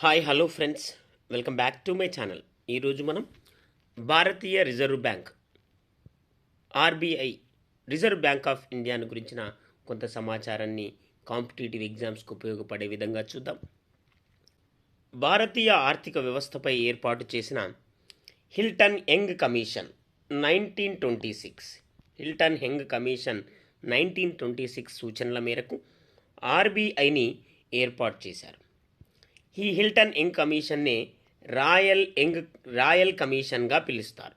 Hi hello friends welcome back to my channel ఈరోజు మనం భారతీయ reserve bank RBI reserve bank of ఇండియాను గురించిన కొంత సమాచారాన్ని కాంపిటేటివ్ ఎగ్జామ్స్కి ఉపయోగపడే విధంగా చూద్దాం. భారతీయ ఆర్థిక వ్యవస్థపై ఏర్పాటు చేసిన Hilton Young commission nineteen twenty six Hilton Young commission nineteen twenty six సూచనల మేరకు ఆర్బీఐని ఏర్పాటు చేశారు. ఈ హిల్టన్ ఎంగ్ కమిషన్ని రాయల్ ఎంగ్ రాయల్ కమిషన్గా పిలుస్తారు.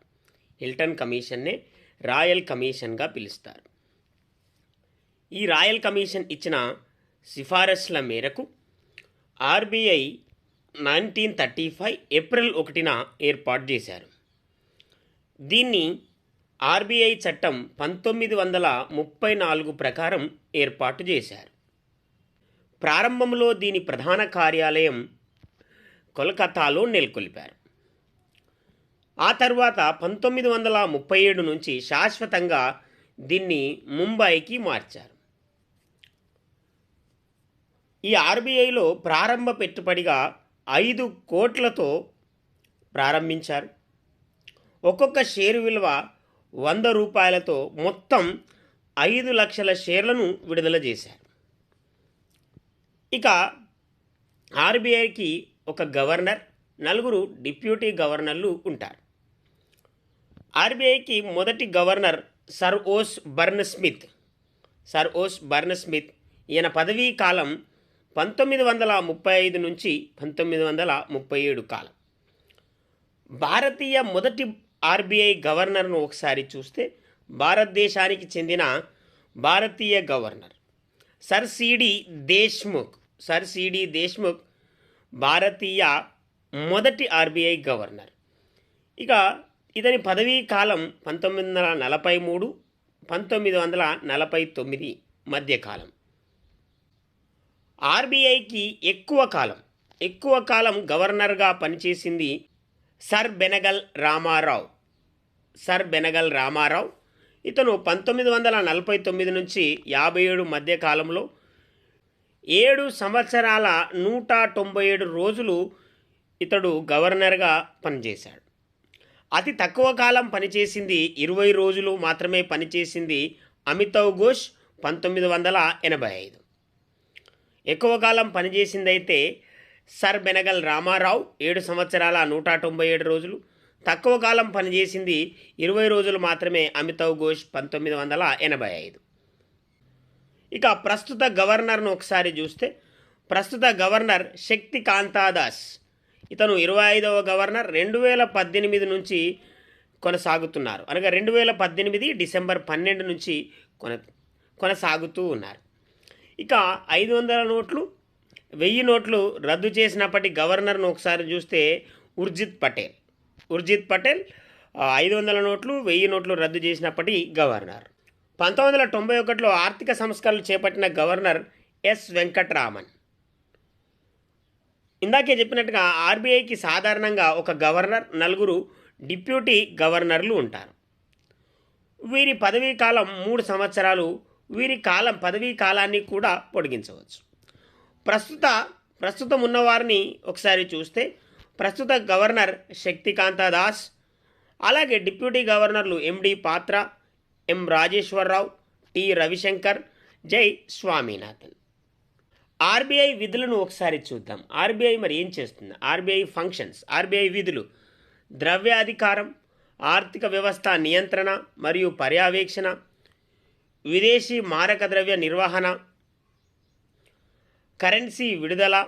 హిల్టన్ కమిషన్నే రాయల్ కమిషన్గా పిలుస్తారు. ఈ రాయల్ కమిషన్ ఇచ్చిన సిఫారసుల మేరకు RBI nineteen thirty five April ఒకటిన ఏర్పాటు చేశారు. దీన్ని ఆర్బీఐ చట్టం పంతొమ్మిది వందల ముప్పై నాలుగు ప్రకారం ఏర్పాటు చేశారు. ప్రారంభంలో దీని ప్రధాన కార్యాలయం కోల్కతాలో నెలకొల్పారు. ఆ తర్వాత పంతొమ్మిది వందల ముప్పై ఏడు నుంచి శాశ్వతంగా దీన్ని ముంబైకి మార్చారు. ఈ ఆర్బీఐలో ప్రారంభ పెట్టుబడిగా ఐదు కోట్లతో ప్రారంభించారు. ఒక్కొక్క షేరు విలువ వంద రూపాయలతో మొత్తం ఐదు లక్షల షేర్లను విడుదల చేశారు. ఇక ఆర్బీఐకి ఒక గవర్నర్ నలుగురు డిప్యూటీ గవర్నర్లు ఉంటారు. ఆర్బీఐకి మొదటి governor sir Osborne Smith sir Osborne Smith ఈయన పదవీ కాలం పంతొమ్మిది వందల ముప్పై ఐదు నుంచి పంతొమ్మిది వందల ముప్పై ఏడు కాలం. భారతీయ మొదటి ఆర్బీఐ గవర్నర్ను ఒకసారి చూస్తే భారతదేశానికి చెందిన భారతీయ governor sir C D Deshmukh. Sir C D Deshmukh భారతీయ మొదటి ఆర్బీఐ గవర్నర్. ఇక ఇతని పదవీ కాలం పంతొమ్మిది వందల నలభై మూడు పంతొమ్మిది వందల నలభై తొమ్మిది మధ్యకాలం ఆర్బీఐకి ఎక్కువ కాలం ఎక్కువ కాలం గవర్నర్గా పనిచేసింది సర్ బెనగల్ రామారావు. సర్ బెనగల్ రామారావు ఇతను పంతొమ్మిది వందల నలభై తొమ్మిది నుంచి యాభై ఏడు మధ్య కాలంలో ఏడు సంవత్సరాల నూట తొంభై ఏడు రోజులు ఇతడు గవర్నర్గా పనిచేశాడు. అతి తక్కువ కాలం పనిచేసింది ఇరవై రోజులు మాత్రమే పనిచేసింది అమితవ్ ఘోష్ పంతొమ్మిది వందల ఎనభై ఐదు. ఎక్కువ కాలం పనిచేసిందైతే సర్ బెనగల్ రామారావు ఏడు సంవత్సరాల నూట తొంభై ఏడు రోజులు తక్కువ కాలం పనిచేసింది ఇరవై రోజులు మాత్రమే అమితవ్ ఘోష్ పంతొమ్మిది వందల ఎనభై ఐదు. ఇక ప్రస్తుత గవర్నర్ను ఒకసారి చూస్తే ప్రస్తుత గవర్నర్ శక్తి కాంతాదాస్. ఇతను ఇరవై ఐదవ గవర్నర్ రెండు వేల పద్దెనిమిది నుంచి కొనసాగుతున్నారు. అనగా రెండు వేల పద్దెనిమిది డిసెంబర్ పన్నెండు నుంచి కొన కొనసాగుతూ ఉన్నారు. ఇక ఐదు వందల నోట్లు వెయ్యి నోట్లు రద్దు చేసినప్పటి గవర్నర్ను ఒకసారి చూస్తే ఉర్జిత్ పటేల్. ఉర్జిత్ పటేల్ ఐదు వందల నోట్లు వెయ్యి నోట్లు రద్దు చేసినప్పటి గవర్నర్. పంతొమ్మిది వందల తొంభై ఒకటిలో ఆర్థిక సంస్కరణలు చేపట్టిన గవర్నర్ ఎస్ వెంకట్రామన్. ఇందాకే చెప్పినట్టుగా ఆర్బీఐకి సాధారణంగా ఒక గవర్నర్ నలుగురు డిప్యూటీ గవర్నర్లు ఉంటారు. వీరి పదవీ కాలం మూడు సంవత్సరాలు వీరి కాలం పదవీ కాలాన్ని కూడా పొడిగించవచ్చు. ప్రస్తుత ప్రస్తుతం ఉన్నవారిని ఒకసారి చూస్తే ప్రస్తుత గవర్నర్ శక్తికాంత దాస్ అలాగే డిప్యూటీ గవర్నర్లు ఎండి పాత్ర ఎం రాజేశ్వరరావు టి రవిశంకర్. జై స్వామినాథన్. ఆర్బీఐ విధులను ఒకసారి చూద్దాం. ఆర్బీఐ మరి ఏం చేస్తుంది? ఆర్బీఐ ఫంక్షన్స్ ఆర్బీఐ విధులు. ద్రవ్యాధికారం ఆర్థిక వ్యవస్థ నియంత్రణ మరియు పర్యవేక్షణ విదేశీ మారక ద్రవ్య నిర్వహణ కరెన్సీ విడుదల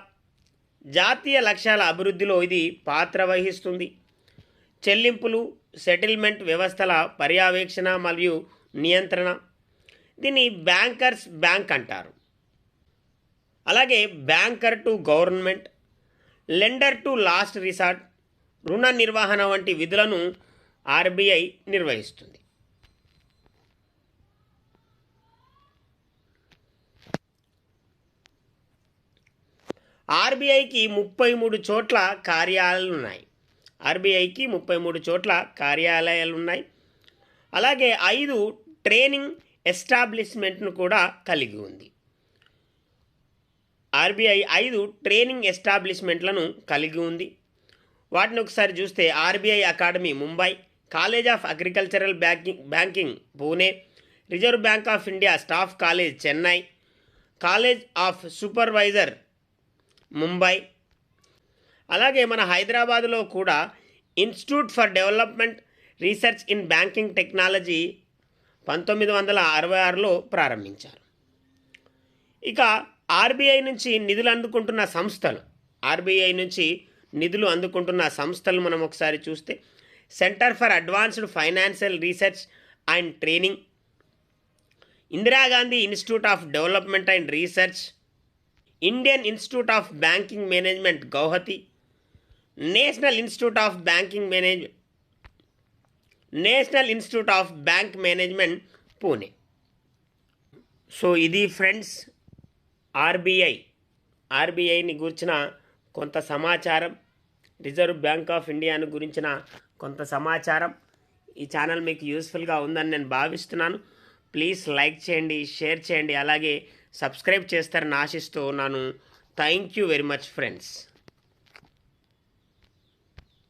జాతీయ లక్ష్యాల అభివృద్ధిలో ఇది పాత్ర వహిస్తుంది. చెల్లింపులు సెటిల్మెంట్ వ్యవస్థల పర్యవేక్షణ మరియు నియంత్రణ. దీన్ని బ్యాంకర్స్ బ్యాంక్ అంటారు. అలాగే banker to government lender to last resort రుణ నిర్వహణ వంటి విధులను ఆర్బీఐ నిర్వహిస్తుంది. ఆర్బీఐకి ముప్పై మూడు చోట్ల కార్యాలయాలు ఉన్నాయి. ఆర్బీఐకి ముప్పై మూడు చోట్ల కార్యాలయాలు ఉన్నాయి అలాగే ఐదు ట్రైనింగ్ ఎస్టాబ్లిష్మెంట్ను కూడా కలిగి ఉంది. ఆర్బీఐ ఐదు ట్రైనింగ్ ఎస్టాబ్లిష్మెంట్లను కలిగి ఉంది. వాటిని ఒకసారి చూస్తే RBI academy Mumbai college of agricultural banking banking Pune reserve bank of India staff college Chennai college of supervisor Mumbai అలాగే మన హైదరాబాదులో కూడా institute for development research in banking technology పంతొమ్మిది వందల అరవై ఆరులో ప్రారంభించారు. ఇక ఆర్బీఐ నుంచి నిధులు అందుకుంటున్న సంస్థలు ఆర్బీఐ నుంచి నిధులు అందుకుంటున్న సంస్థలు మనం ఒకసారి చూస్తే centre for advanced financial research and training Indira Gandhi institute of development and research Indian institute of banking management Guwahati national institute of banking manage national institute of bank management Pune. So ఇది friends RBI. ఆర్బీఐని గురించిన కొంత సమాచారం reserve bank of ఇండియాను గురించిన కొంత సమాచారం ఈ ఛానల్ మీకు యూస్ఫుల్గా ఉందని నేను భావిస్తున్నాను. ప్లీజ్ లైక్ చేయండి షేర్ చేయండి అలాగే సబ్స్క్రైబ్ చేస్తారని ఆశిస్తూ ఉన్నాను. Thank you very much friends.